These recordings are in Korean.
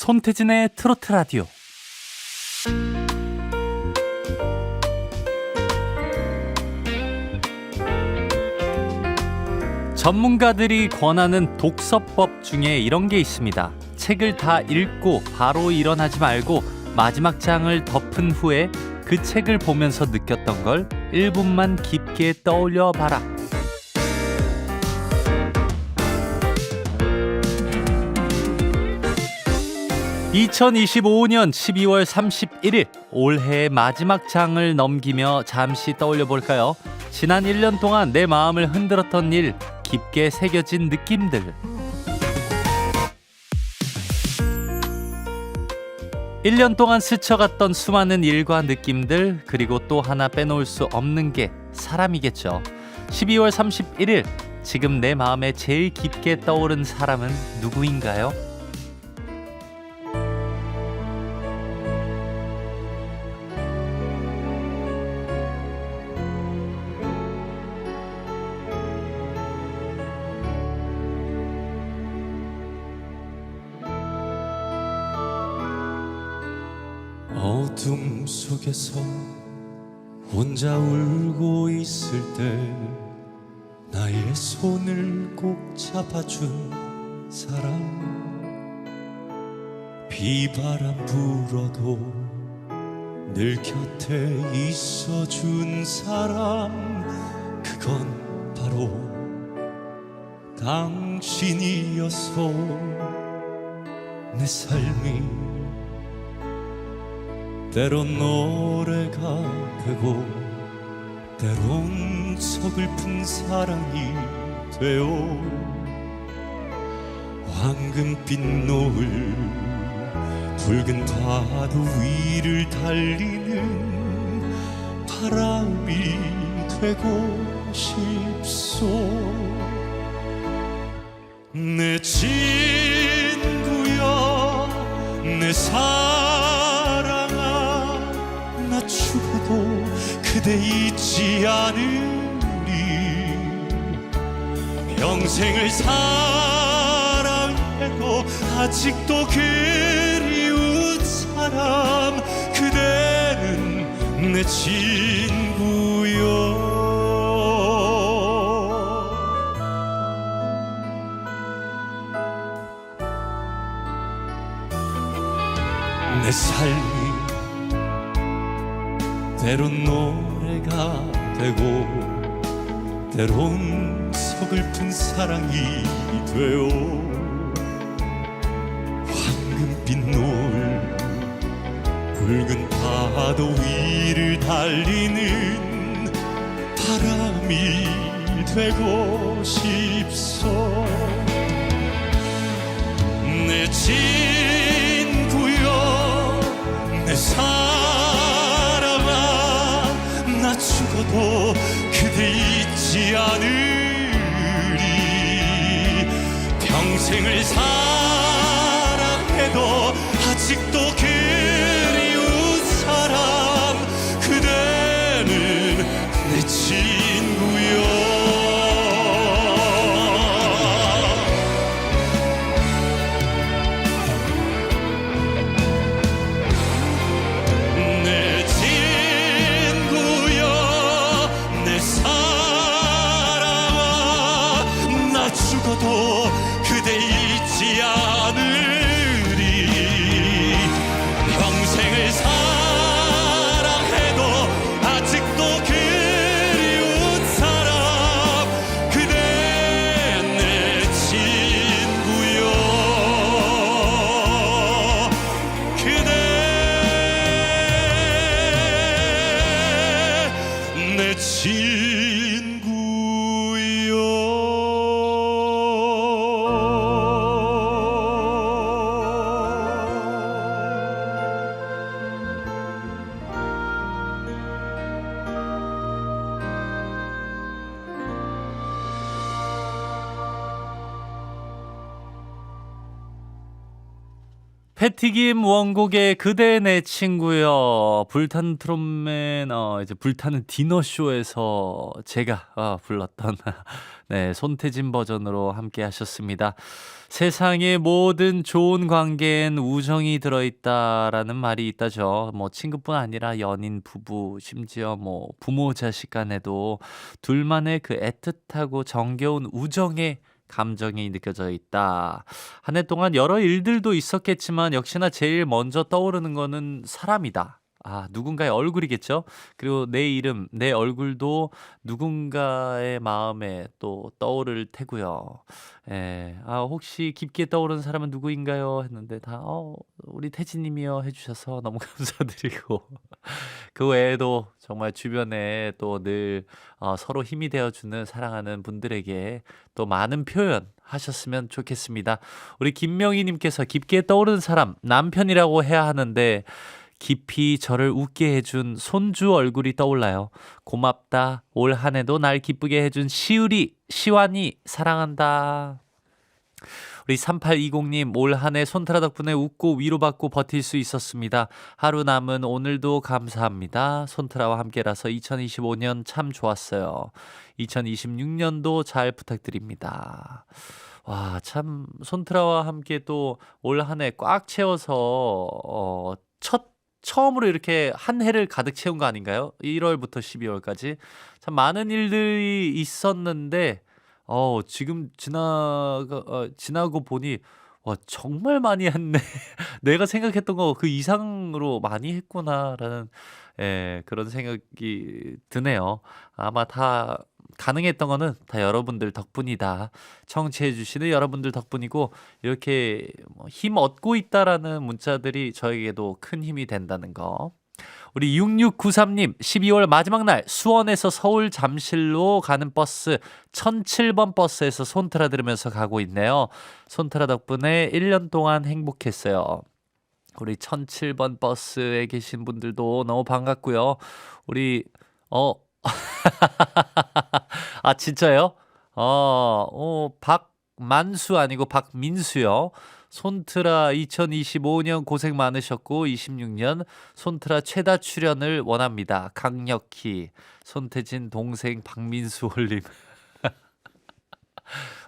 손태진의 트로트 라디오. 전문가들이 권하는 독서법 중에 이런 게 있습니다. 책을 다 읽고 바로 일어나지 말고 마지막 장을 덮은 후에 그 책을 보면서 느꼈던 걸 1분만 깊게 떠올려 봐라. (2025년 12월 31일) 올해의 마지막 장을 넘기며 잠시 떠올려 볼까요? 지난 1년 동안 내 마음을 흔들었던 일 깊게 새겨진 느낌들. 1년 동안 스쳐갔던 수많은 일과 느낌들 그리고 또 하나 빼놓을 수 없는 게 사람이겠죠. 12월 31일 지금 내 마음에 제일 깊게 떠오른 사람은 누구인가요? 속에서 혼자 울고 있을 때 나의 손을 꼭 잡아준 사람. 비바람 불어도 늘 곁에 있어준 사람. 그건 바로 당신이었어 내 삶이 때론 노래가 되고 때론 서글픈 사랑이 되어 황금빛 노을 붉은 파도 위를 달리는 바람이 되고 싶소. 내 친구여 내 사랑 죽어도 그대 잊지 않으리 평생을 사랑해도 아직도 그리운 사람 그대는 내 친구여 내 삶이 때론 노래가 되고 때론 서글픈 사랑이 되어 황금빛 노을 붉은 파도 위를 달리는 바람이 되고 싶소. 내 친구여 내사 나 죽어도 그대 잊지 않으리. 평생을 사랑해도 아직도 친구. 패티김 원곡의 그대 내 친구여 불타는 트롯맨 어 이제 불타는 디너쇼에서 제가 어, 불렀던 네 손태진 버전으로 함께 하셨습니다. 세상의 모든 좋은 관계엔 우정이 들어있다라는 말이 있다죠. 뭐 친구뿐 아니라 연인, 부부, 심지어 뭐 부모 자식 간에도 둘만의 그 애틋하고 정겨운 우정의 감정이 느껴져 있다. 한 해 동안 여러 일들도 있었겠지만 역시나 제일 먼저 떠오르는 거는 사람이다. 아, 누군가의 얼굴이겠죠? 그리고 내 이름, 내 얼굴도 누군가의 마음에 또 떠오를 테고요. 예, 아, 혹시 깊게 떠오르는 사람은 누구인가요? 했는데 다, 어, 우리 태진님이요. 해주셔서 너무 감사드리고. 그 외에도 정말 주변에 또늘 어, 서로 힘이 되어주는 사랑하는 분들에게 또 많은 표현 하셨으면 좋겠습니다. 우리 김명희님께서 깊게 떠오르는 사람, 남편이라고 해야 하는데, 깊이 저를 웃게 해준 손주 얼굴이 떠올라요. 고맙다. 올 한 해도 날 기쁘게 해준 시우리, 시완이 사랑한다. 우리 3820님 올 한 해 손트라 덕분에 웃고 위로받고 버틸 수 있었습니다. 하루 남은 오늘도 감사합니다. 손트라와 함께라서 2025년 참 좋았어요. 2026년도 잘 부탁드립니다. 와, 참 손트라와 함께 또 올 한 해 꽉 채워서 어, 첫 처음으로 이렇게 한 해를 가득 채운 거 아닌가요? 1월부터 12월까지 참 많은 일들이 있었는데 어 지금 지나가 어, 지나고 보니 와 정말 많이 했네. 내가 생각했던 거 그 이상으로 많이 했구나라는 예, 그런 생각이 드네요. 아마 다 가능했던 거는 다 여러분들 덕분이다. 청취해 주시는 여러분들 덕분이고 이렇게 뭐힘 얻고 있다라는 문자들이 저에게도 큰 힘이 된다는 거. 우리 6693님 12월 마지막 날 수원에서 서울 잠실로 가는 버스 1007번 버스에서 손트라 들으면서 가고 있네요. 손트라 덕분에 1년 동안 행복했어요. 우리 1007번 버스에 계신 분들도 너무 반갑고요. 우리 어 아, 진짜요? 어, 어, 박만수 아니고 박민수요. 손트라 2025년 고생 많으셨고 26년 손트라 최다 출연을 원합니다. 강력히 손태진 동생 박민수 올림.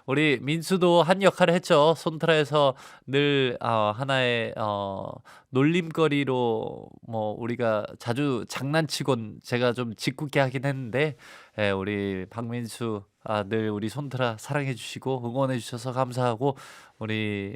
우리 민수도 한 역할을 했죠. 손트라에서 늘 어, 하나의 어, 놀림거리로 뭐 우리가 자주 장난치곤 제가 좀 짓궂게 하긴 했는데 예, 우리 박민수 아, 늘 우리 손트라 사랑해 주시고 응원해 주셔서 감사하고 우리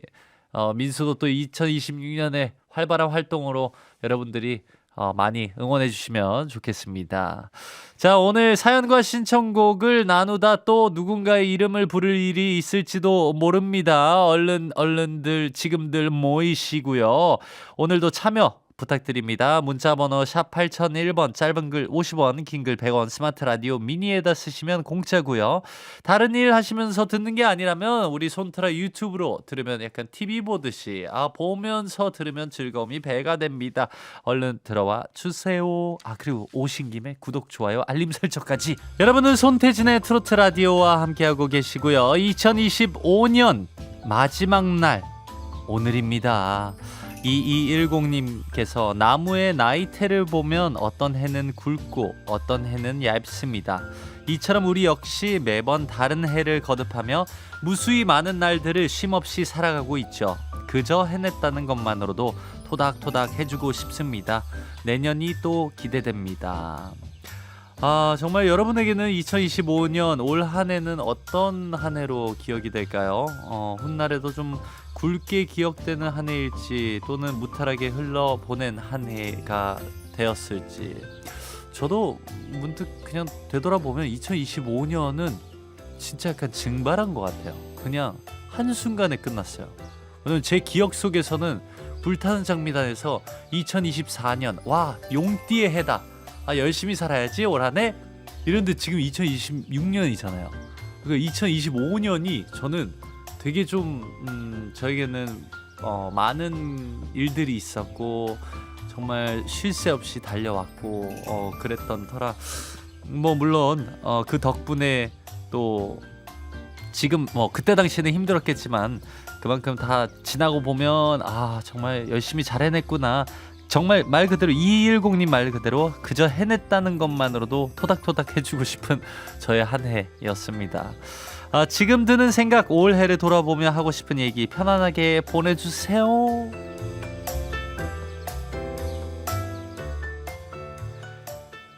어, 민수도 또 2026년에 활발한 활동으로 여러분들이 어, 많이 응원해 주시면 좋겠습니다. 자, 오늘 사연과 신청곡을 나누다 또 누군가의 이름을 부를 일이 있을지도 모릅니다. 얼른 얼른들 지금들 모이시고요. 오늘도 참여 부탁드립니다. 문자 번호 샵 8001번 짧은 글 50원 긴 글 100원 스마트 라디오 미니에다 쓰시면 공짜고요. 다른 일 하시면서 듣는 게 아니라면 우리 손트라 유튜브로 들으면 약간 TV 보듯이 아 보면서 들으면 즐거움이 배가 됩니다. 얼른 들어와 주세요. 아 그리고 오신 김에 구독 좋아요 알림 설정까지. 여러분은 손태진의 트로트 라디오와 함께하고 계시고요. 2025년 마지막 날 오늘입니다. 2210님께서 나무의 나이테를 보면 어떤 해는 굵고 어떤 해는 얇습니다. 이처럼 우리 역시 매번 다른 해를 거듭하며 무수히 많은 날들을 쉼없이 살아가고 있죠. 그저 해냈다는 것만으로도 토닥토닥 해주고 싶습니다. 내년이 또 기대됩니다. 아, 정말 여러분에게는 2025년 올 한 해는 어떤 한 해로 기억이 될까요? 어, 훗날에도 좀 굵게 기억되는 한 해일지 또는 무탈하게 흘러보낸 한 해가 되었을지 저도 문득 그냥 되돌아보면 2025년은 진짜 약간 증발한 것 같아요. 그냥 한순간에 끝났어요. 오늘 제 기억 속에서는 불타는 장미단에서 2024년 와 용띠의 해다. 아 열심히 살아야지 올 한해 이런데 지금 2026년이잖아요. 그 2025년이 저는 되게 좀 음, 저에게는 어, 많은 일들이 있었고 정말 쉴 새 없이 달려왔고 어, 그랬던 터라 뭐 물론 어, 그 덕분에 또 지금 뭐 그때 당시에는 힘들었겠지만 그만큼 다 지나고 보면 아 정말 열심히 잘 해냈구나 정말 말 그대로 2210님 말 그대로 그저 해냈다는 것만으로도 토닥토닥 해주고 싶은 저의 한 해였습니다. 아, 지금 드는 생각 올해를 돌아보며 하고 싶은 얘기 편안하게 보내주세요.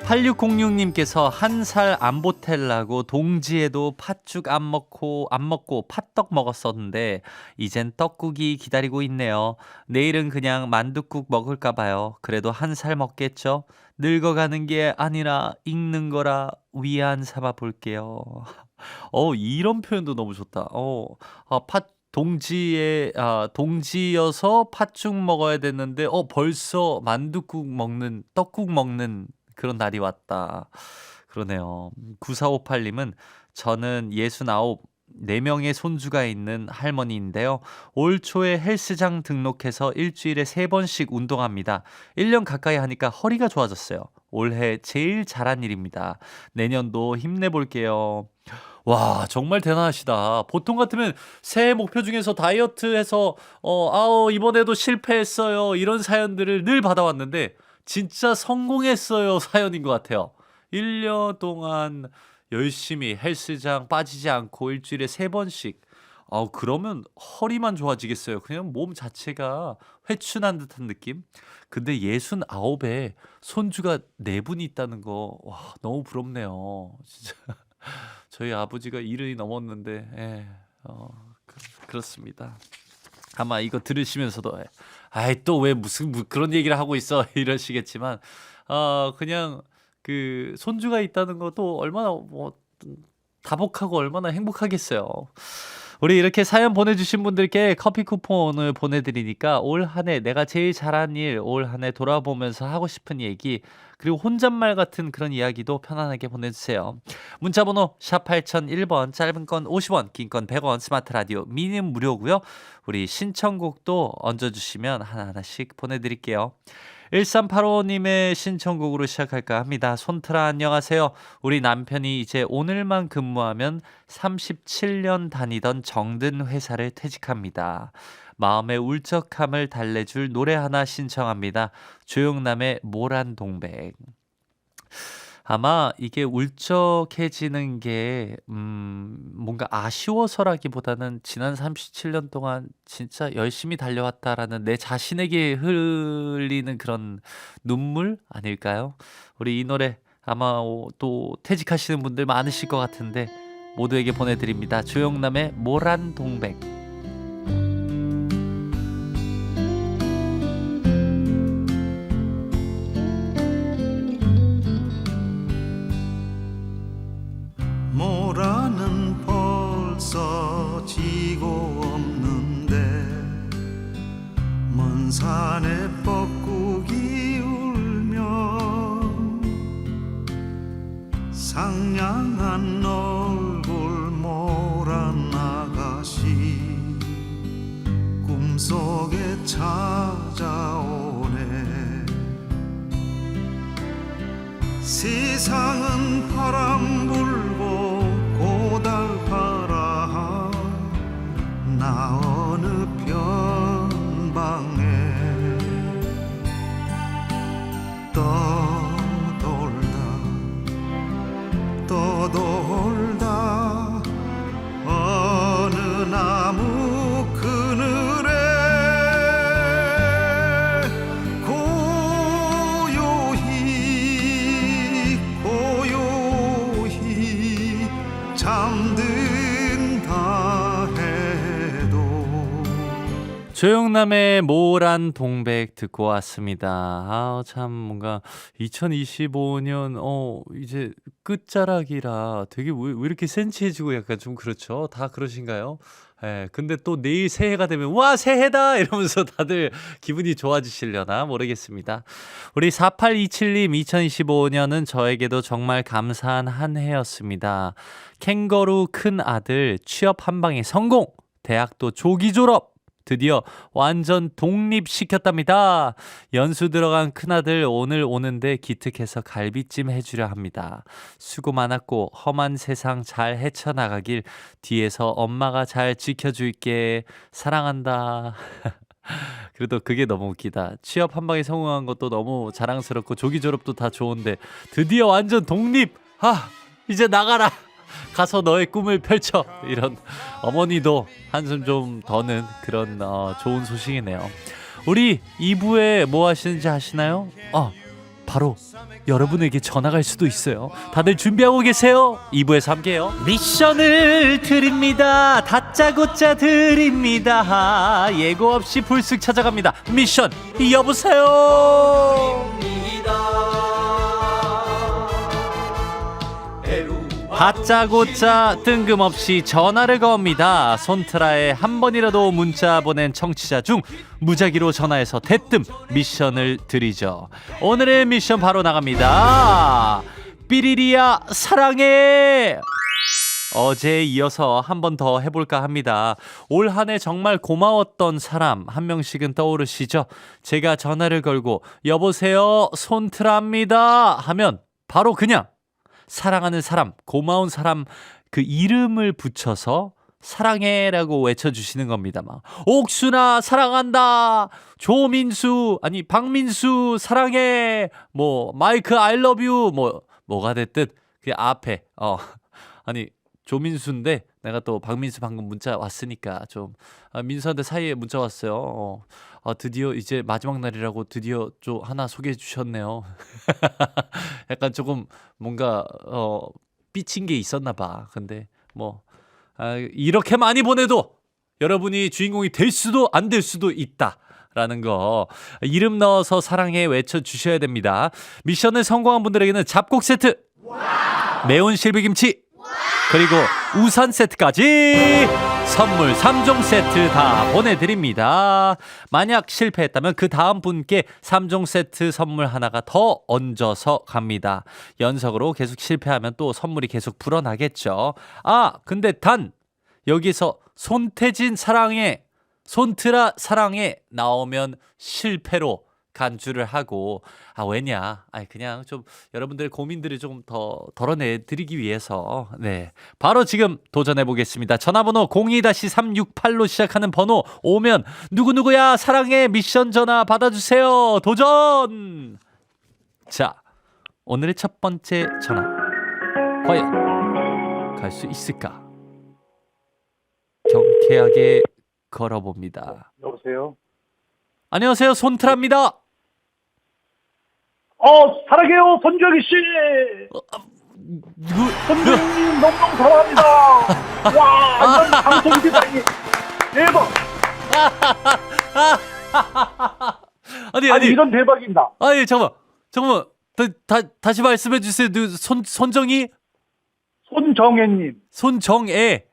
8606님께서 한 살 안 보탤라고 동지에도 팥죽 안 먹고 안 먹고 팥떡 먹었었는데 이젠 떡국이 기다리고 있네요. 내일은 그냥 만둣국 먹을까 봐요. 그래도 한 살 먹겠죠? 늙어가는 게 아니라 익는 거라 위안 삼아 볼게요. 어 이런 표현도 너무 좋다. 어, 아, 팥 동지에 아 동지여서 팥죽 먹어야 됐는데 어 벌써 만둣국 먹는 떡국 먹는 그런 날이 왔다. 그러네요. 9458님은 저는 69 4명의 손주가 있는 할머니인데요. 올 초에 헬스장 등록해서 일주일에 3번씩 운동합니다. 1년 가까이 하니까 허리가 좋아졌어요. 올해 제일 잘한 일입니다. 내년도 힘내볼게요. 와, 정말 대단하시다. 보통 같으면 새해 목표 중에서 다이어트 해서, 어, 아우, 이번에도 실패했어요. 이런 사연들을 늘 받아왔는데, 진짜 성공했어요. 사연인 것 같아요. 1년 동안 열심히 헬스장 빠지지 않고 일주일에 세번씩 아우, 그러면 허리만 좋아지겠어요. 그냥 몸 자체가 회춘한 듯한 느낌? 근데 69에 손주가 4분이 있다는 거, 와, 너무 부럽네요. 진짜. 저희 아버지가 일흔이 넘었는데, 예, 어, 그, 그렇습니다. 아마 이거 들으시면서도, 예, 아이, 또 왜 무슨, 뭐 그런 얘기를 하고 있어? 이러시겠지만, 어, 그냥 그 손주가 있다는 것도 얼마나 뭐, 다복하고 얼마나 행복하겠어요. 우리 이렇게 사연 보내주신 분들께 커피 쿠폰을 보내드리니까 올 한 해 내가 제일 잘한 일, 올 한 해 돌아보면서 하고 싶은 얘기, 그리고 혼잣말 같은 그런 이야기도 편안하게 보내주세요. 문자번호 샵 8001번, 짧은 건 50원, 긴 건 100원, 스마트 라디오 미니 무료고요. 우리 신청곡도 얹어주시면 하나하나씩 보내드릴게요. 1385님의 신청곡으로 시작할까 합니다. 손트라 안녕하세요. 우리 남편이 이제 오늘만 근무하면 37년 다니던 정든 회사를 퇴직합니다. 마음의 울적함을 달래줄 노래 하나 신청합니다. 조용남의 모란 동백. 아마 이게 울적해지는 게, 음, 뭔가 아쉬워서라기보다는 지난 37년 동안 진짜 열심히 달려왔다라는 내 자신에게 흘리는 그런 눈물 아닐까요? 우리 이 노래 아마 오- 또 퇴직하시는 분들 많으실 것 같은데 모두에게 보내드립니다. 조영남의 모란 동백. 상냥한 얼굴 아가씨 꿈속에 찾아오네. 세상은 바람 조영남의 모란 동백 듣고 왔습니다. 아, 참 뭔가 2025년 어 이제 끝자락이라 되게 왜, 왜 이렇게 센치해지고 약간 좀 그렇죠? 다 그러신가요? 예, 근데 또 내일 새해가 되면 와 새해다 이러면서 다들 기분이 좋아지시려나 모르겠습니다. 우리 4827님 2025년은 저에게도 정말 감사한 한 해였습니다. 캥거루 큰 아들 취업 한 방에 성공, 대학도 조기 졸업. 드디어 완전 독립시켰답니다. 연수 들어간 큰아들 오늘 오는데 기특해서 갈비찜 해주려 합니다. 수고 많았고 험한 세상 잘 헤쳐나가길 뒤에서 엄마가 잘 지켜줄게. 사랑한다. 그래도 그게 너무 웃기다. 취업 한 방에 성공한 것도 너무 자랑스럽고 조기 졸업도 다 좋은데 드디어 완전 독립. 아 이제 나가라. 가서 너의 꿈을 펼쳐. 이런 어머니도 한숨 좀 더는 그런 어, 좋은 소식이네요. 우리 2부에 뭐 하시는지 아시나요? 어 바로 여러분에게 전화갈 수도 있어요. 다들 준비하고 계세요. 2부에서 함께해요. 미션을 드립니다. 다짜고짜 드립니다. 예고 없이 불쑥 찾아갑니다. 미션 여보세요. 다짜고짜 뜬금없이 전화를 겁니다. 손트라에 한 번이라도 문자 보낸 청취자 중 무작위로 전화해서 대뜸 미션을 드리죠. 오늘의 미션 바로 나갑니다. 삐리리야 사랑해. 어제에 이어서 한 번 더 해볼까 합니다. 올 한 해 정말 고마웠던 사람 한 명씩은 떠오르시죠? 제가 전화를 걸고 여보세요 손트라입니다 하면 바로 그냥 사랑하는 사람, 고마운 사람 그 이름을 붙여서 사랑해라고 외쳐주시는 겁니다. 막 옥순아 사랑한다. 조민수 아니 박민수 사랑해. 뭐 마이크 you 뭐 뭐가 됐든 그 앞에 어 아니 조민수인데 내가 또 박민수 방금 문자 왔으니까 좀 아, 민수한테 사이에 문자 왔어요. 어, 아, 드디어 이제 마지막 날이라고 드디어 좀 하나 소개해 주셨네요. 약간 조금 뭔가 어 삐친 게 있었나 봐. 근데 뭐 아, 이렇게 많이 보내도 여러분이 주인공이 될 수도 안 될 수도 있다. 라는 거 이름 넣어서 사랑해 외쳐 주셔야 됩니다. 미션을 성공한 분들에게는 잡곡 세트, 매운 실비김치, 그리고 우산 세트까지 선물 3종 세트 다 보내드립니다. 만약 실패했다면 그 다음 분께 3종 세트 선물 하나가 더 얹어서 갑니다. 연속으로 계속 실패하면 또 선물이 계속 불어나겠죠. 아, 근데 단, 여기서 손태진 사랑해, 손트라 사랑해 나오면 실패로 간주를 하고 아 왜냐? 아니 그냥 좀 여러분들의 고민들을 좀더 덜어내 드리기 위해서 네. 바로 지금 도전해 보겠습니다. 전화번호 02-368로 시작하는 번호 오면 누구누구야 사랑해 미션 전화 받아 주세요. 도전! 자 오늘의 첫 번째 전화. 과연 갈 수 있을까? 경쾌하게 걸어봅니다. 여보세요. 안녕하세요 손트라입니다 어 사랑해요 손정희 씨. 누구 손정희님 너무너무 사랑합니다. 와 이런 방송 대단히 대박. 아니 아니 아니 이런 대박입니다. 아니 잠깐 잠깐만 다, 다 다시 말씀해 주세요. 누- 손 손정이 손정혜님. 손정애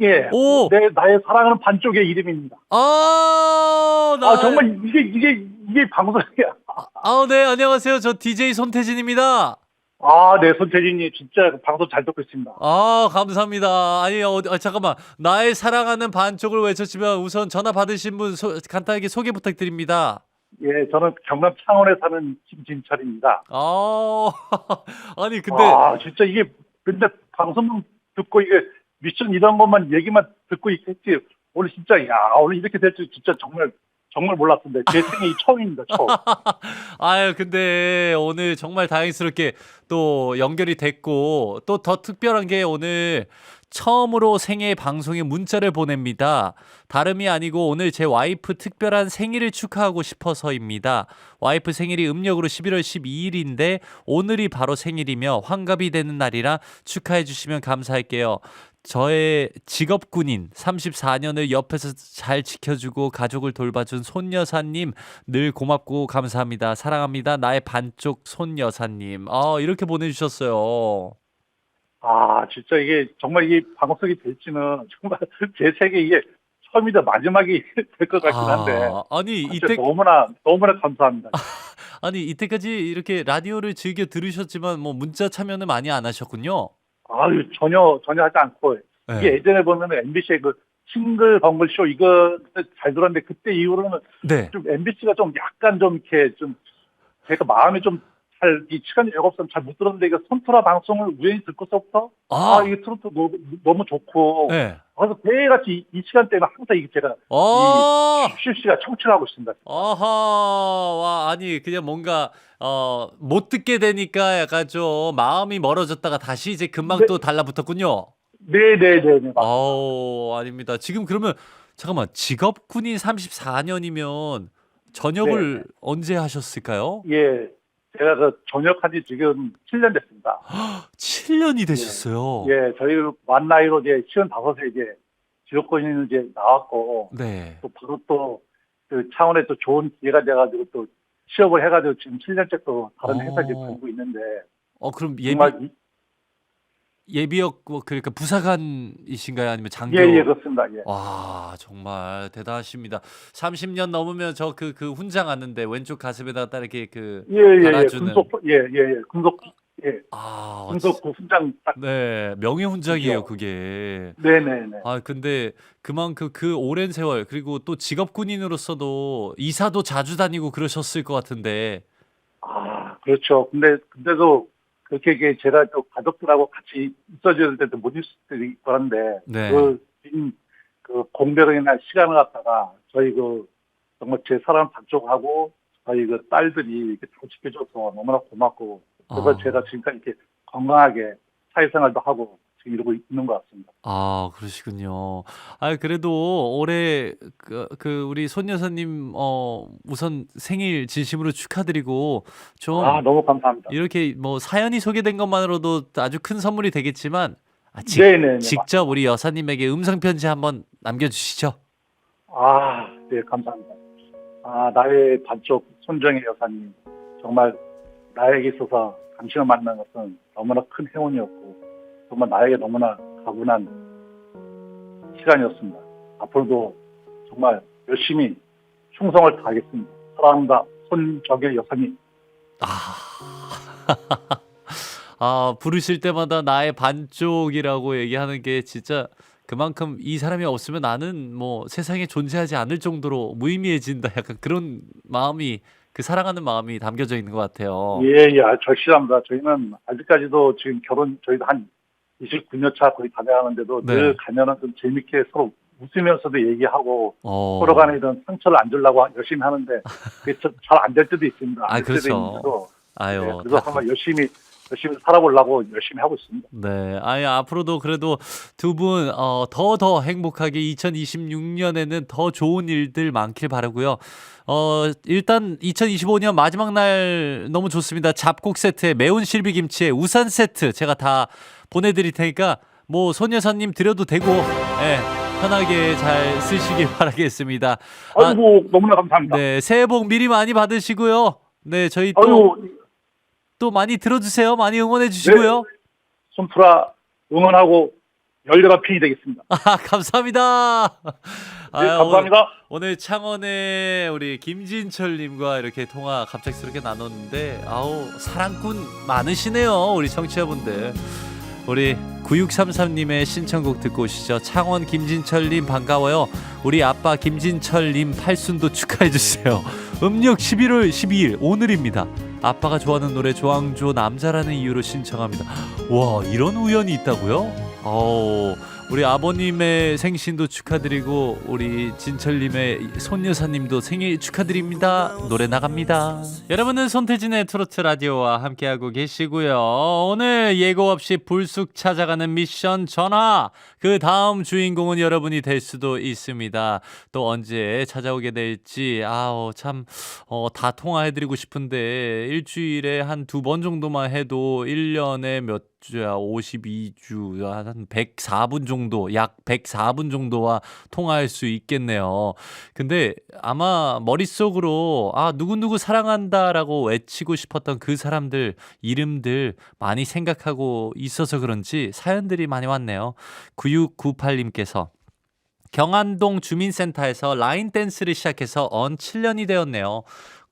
예. 오. 내 나의 사랑하는 반쪽의 이름입니다. 아, 나, 아 정말 이게 이게 이게 방송이야. 아, 네, 안녕하세요. 저 DJ 손태진입니다. 아, 네, 손태진님 진짜 방송 잘 듣고 있습니다. 아, 감사합니다. 아니, 어디, 아, 잠깐만. 나의 사랑하는 반쪽을 외쳤지만 우선 전화 받으신 분 소, 간단하게 소개 부탁드립니다. 예, 저는 경남 창원에 사는 김진철입니다. 아, 아니, 근데. 아, 진짜 이게 근데 방송 듣고 이게 미션 이런 것만 얘기만 듣고 있겠지. 오늘 진짜 야 오늘 이렇게 될 줄 진짜 정말 정말 몰랐습니다. 제 생애 이 처음입니다. 처음. 아유, 근데 오늘 정말 다행스럽게 또 연결이 됐고, 또 더 특별한 게 오늘 처음으로 생애 방송에 문자를 보냅니다. 다름이 아니고 오늘 제 와이프 특별한 생일을 축하하고 싶어서입니다. 와이프 생일이 음력으로 11월 12일인데 오늘이 바로 생일이며 환갑이 되는 날이라 축하해 주시면 감사할게요. 저의 직업군인 34년을 옆에서 잘 지켜주고 가족을 돌봐준 손여사님 늘 고맙고 감사합니다. 사랑합니다. 나의 반쪽 손여사님. 아, 이렇게 보내주셨어요. 아 진짜 이게 정말 이게 방송이 될지는 정말 제 세계 이게 처음이자 마지막이 될 것 같긴 한데. 아, 진짜 이때, 너무나 너무나 감사합니다. 아니, 이때까지 이렇게 라디오를 즐겨 들으셨지만 뭐 문자 참여는 많이 안 하셨군요. 아유 전혀 전혀 하지 않고 네. 이게 예전에 보면 MBC의 그 싱글벙글 쇼 이거 잘 들었는데 그때 이후로는 네. 좀 MBC가 좀 약간 좀 이렇게 좀 제가 마음이 좀 잘 이 시간이 없으면 잘못 들었는데 이거 선투라 방송을 우연히 듣고서부터 아, 아, 이게 트로트 너무, 너무 좋고 네. 그래서 매일같이 이, 이 시간대는 항상 이게 제가 어, 실시간 청취를 하고 있습니다. 어허, 와, 아니, 그냥 뭔가, 어, 못 듣게 되니까 약간 좀 마음이 멀어졌다가 다시 이제 금방 네. 또 달라붙었군요. 네네네네. 아우, 아닙니다. 지금 그러면, 잠깐만, 직업군인 34년이면 전역을 언제 하셨을까요? 예. 제가 그 전역한 지 지금 7년 됐습니다. 7년이 되셨어요. 예, 저희 만 나이로 이제 55세 이제 지역권인 이제 나왔고 네. 또 바로 또그 차원에 또 좋은 기회가 돼가지고 또 취업을 해가지고 지금 7년째 또 다른 어. 회사에 다니고 있는데 어, 그럼 예비, 정말 이- 예비역, 뭐 그러니까 부사관이신가요? 아니면 장교? 예, 예, 그렇습니다. 예. 와 정말 대단하십니다. 30년 넘으면 저 그 그 훈장 왔는데 왼쪽 가슴에다 딱 이렇게 그 예, 예, 예, 달아주는. 금속, 예, 예, 예, 금속, 예, 아, 금속 그 훈장 딱, 네 명예 훈장이에요. 그게. 네네네. 아 근데 그만큼 그 오랜 세월 그리고 또 직업 군인으로서도 이사도 자주 다니고 그러셨을 것 같은데. 아, 그렇죠. 근데, 근데도 그렇게 제가 또 가족들하고 같이 있어줘야 될 때도 못 있을 때도 있었는데, 네. 그, 긴, 그 공백이나 시간을 갖다가 저희 그, 정말 제 사랑 가족하고 저희 그 딸들이 이렇게 잘 지켜줘서 너무나 고맙고, 그래서 아. 제가 지금까지 이렇게 건강하게 사회생활도 하고 지금 이러고 있는 것 같습니다. 아 그러시군요. 아 그래도 올해 그, 그 우리 손 여사님 어 우선 생일 진심으로 축하드리고 좀 아, 너무 감사합니다. 이렇게 뭐 사연이 소개된 것만으로도 아주 큰 선물이 되겠지만 아, 직, 네네네. 직접 우리 여사님에게 음성 편지 한번 남겨주시죠. 아, 네, 감사합니다. 아, 나의 반쪽 손정혜 여사님. 정말 나에게 있어서 당신을 만난 것은 너무나 큰 행운이었고, 정말 나에게 너무나 가분한 시간이었습니다. 앞으로도 정말 열심히 충성을 다하겠습니다. 사랑합니다. 손정혜 여사님. 아, 아 부르실 때마다 나의 반쪽이라고 얘기하는 게 진짜 그만큼 이 사람이 없으면 나는 뭐 세상에 존재하지 않을 정도로 무의미해진다. 약간 그런 마음이 그 사랑하는 마음이 담겨져 있는 것 같아요. 예, 예, 아, 절실합니다. 저희는 아직까지도 지금 결혼, 저희도 한 29년 차 거의 다 돼가는데도 네. 늘 가면은 좀 재밌게 서로 웃으면서도 얘기하고 어. 서로 간에 이런 상처를 안 주려고 열심히 하는데 그게 잘 안 될 때도 있습니다. 아, 안될 때도 그렇죠. 있는데도 아유, 네, 그래서 다- 정말 열심히 열심히 살아보려고 열심히 하고 있습니다. 네. 아예 앞으로도 그래도 두 분, 어, 더, 더 행복하게 2026년에는 더 좋은 일들 많길 바라고요 어, 일단 2025년 마지막 날 너무 좋습니다. 잡곡 세트에 매운 실비 김치에 우산 세트 제가 다 보내드릴 테니까 뭐 손여사님 드려도 되고, 예, 편하게 잘 쓰시길 바라겠습니다. 아, 아이고 너무나 감사합니다. 네. 새해 복 미리 많이 받으시고요. 네, 저희 또, 아이고 또 많이 들어주세요. 많이 응원해 주시고요. 손프라 응원하고 열렬한 팬이 되겠습니다. 아, 감사합니다. 네, 아유, 감사합니다. 오늘, 오늘 창원의 우리 김진철님과 이렇게 통화 갑작스럽게 나눴는데, 아우, 사랑꾼 많으시네요. 우리 청취자분들. 우리 9633님의 신청곡 듣고 오시죠. 창원 김진철님 반가워요. 우리 아빠 김진철님 팔순도 축하해 주세요. 음력 11월 12일 오늘입니다. 아빠가 좋아하는 노래 조항조 남자라는 이유로 신청합니다. 와 이런 우연이 있다고요? 어 우리 아버님의 생신도 축하드리고 우리 진철님의 손여사님도 생일 축하드립니다. 노래 나갑니다. 여러분은 손태진의 트로트 라디오와 함께하고 계시고요. 오늘 예고 없이 불쑥 찾아가는 미션 전화. 그 다음 주인공은 여러분이 될 수도 있습니다. 또 언제 찾아오게 될지 아우 참 어, 다 통화해드리고 싶은데 일주일에 한 두 번 정도만 해도 1년에 몇 주야 52주 한 104분 정도 약 104분 정도와 통화할 수 있겠네요. 근데 아마 머릿속으로 아 누구누구 사랑한다라고 외치고 싶었던 그 사람들 이름들 많이 생각하고 있어서 그런지 사연들이 많이 왔네요. 9698님께서 경안동 주민센터에서 라인 댄스를 시작해서 언 7년이 되었네요.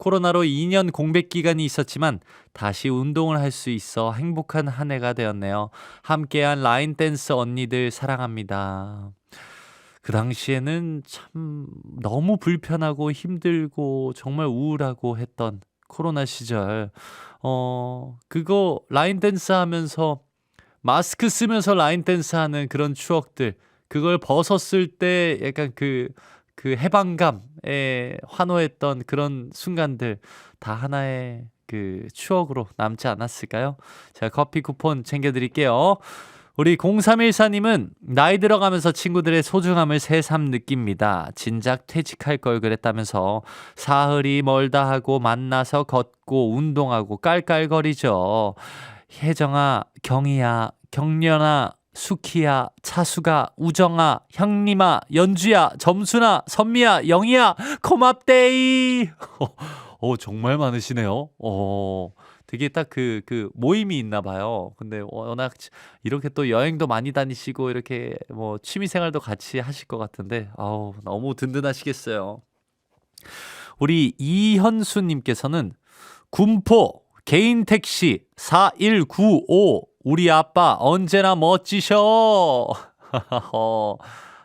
코로나로 2년 공백 기간이 있었지만 다시 운동을 할 수 있어 행복한 한 해가 되었네요. 함께한 라인 댄스 언니들 사랑합니다. 그 당시에는 참 너무 불편하고 힘들고 정말 우울하고 했던 코로나 시절. 어, 그거 라인 댄스 하면서 마스크 쓰면서 라인 댄스 하는 그런 추억들. 그걸 벗었을 때 약간 그, 그 해방감에 환호했던 그런 순간들 다 하나의 그 추억으로 남지 않았을까요? 제가 커피 쿠폰 챙겨드릴게요. 우리 0314님은 나이 들어가면서 친구들의 소중함을 새삼 느낍니다. 진작 퇴직할 걸 그랬다면서 사흘이 멀다 하고 만나서 걷고 운동하고 깔깔거리죠. 혜정아, 경이야, 경련아, 수키야, 차수가, 우정아, 형님아, 연주야, 점순아, 선미야, 영희야, 고맙데이. 오, 정말 많으시네요. 어, 되게 딱 그, 그 모임이 있나 봐요. 근데 워낙 이렇게 또 여행도 많이 다니시고 이렇게 뭐 취미 생활도 같이 하실 것 같은데, 아우, 너무 든든하시겠어요. 우리 이현수님께서는 군포 개인 택시 4195 우리 아빠 언제나 멋지셔. 어,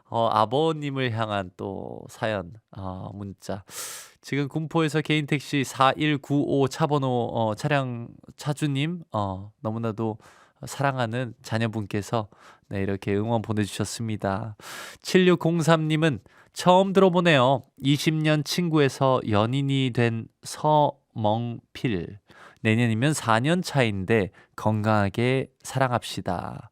어, 아버님을 향한 또 사연, 아, 문자. 지금 군포에서 개인 택시 4195 차번호 어, 차량 차주님 어, 너무나도 사랑하는 자녀분께서 네, 이렇게 응원 보내주셨습니다. 7603님은 처음 들어보네요. 20년 친구에서 연인이 된 서멍필. 내년이면 4년 차인데 건강하게 사랑합시다.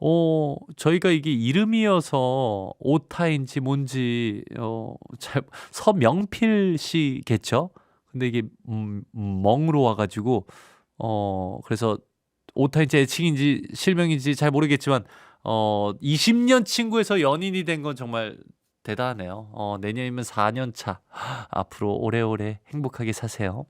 어, 저희가 이게 이름이어서 오타인지 뭔지, 어, 잘, 서명필 씨겠죠? 근데 이게, 음, 음, 멍으로 와가지고, 어, 그래서 오타인지 애칭인지 실명인지 잘 모르겠지만, 어, 20년 친구에서 연인이 된 건 정말 대단하네요. 어, 내년이면 4년 차. 앞으로 오래오래 행복하게 사세요.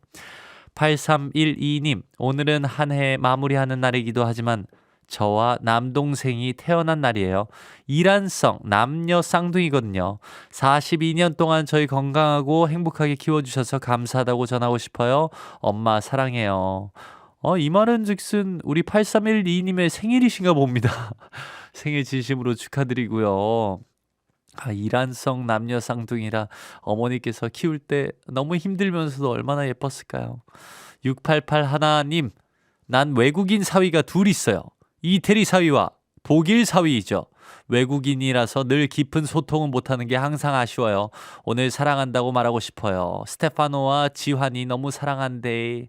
8312님, 오늘은 한 해 마무리하는 날이기도 하지만 저와 남동생이 태어난 날이에요. 이란성 남녀 쌍둥이거든요. 42년 동안 저희 건강하고 행복하게 키워주셔서 감사하다고 전하고 싶어요. 엄마 사랑해요. 어, 이 말은 즉슨 우리 8312님의 생일이신가 봅니다. 생일 진심으로 축하드리고요. 아, 이란성 남녀 쌍둥이라 어머니께서 키울 때 너무 힘들면서도 얼마나 예뻤을까요? 688 하나님, 난 외국인 사위가 둘 있어요. 이태리 사위와 독일 사위이죠. 외국인이라서 늘 깊은 소통은 못하는 게 항상 아쉬워요. 오늘 사랑한다고 말하고 싶어요. 스테파노와 지환이 너무 사랑한대.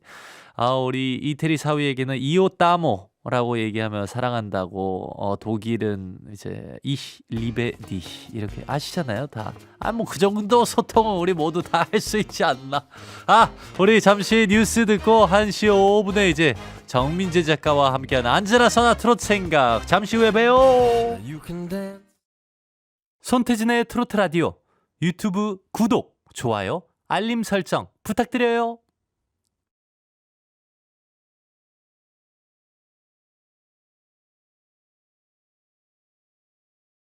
아, 우리 이태리 사위에게는 이오 따모 라고 얘기하며 사랑한다고. 어, 독일은 이제 이히 리베 디히 이렇게 아시잖아요, 다. 아, 뭐 그 정도 소통은 우리 모두 다 할 수 있지 않나. 아, 우리 잠시 뉴스 듣고 1시 5분에 이제 정민재 작가와 함께하는 안즈라 선화 트로트 생각 잠시 후에 봬요. 손태진의 트로트 라디오 유튜브 구독, 좋아요, 알림 설정 부탁드려요.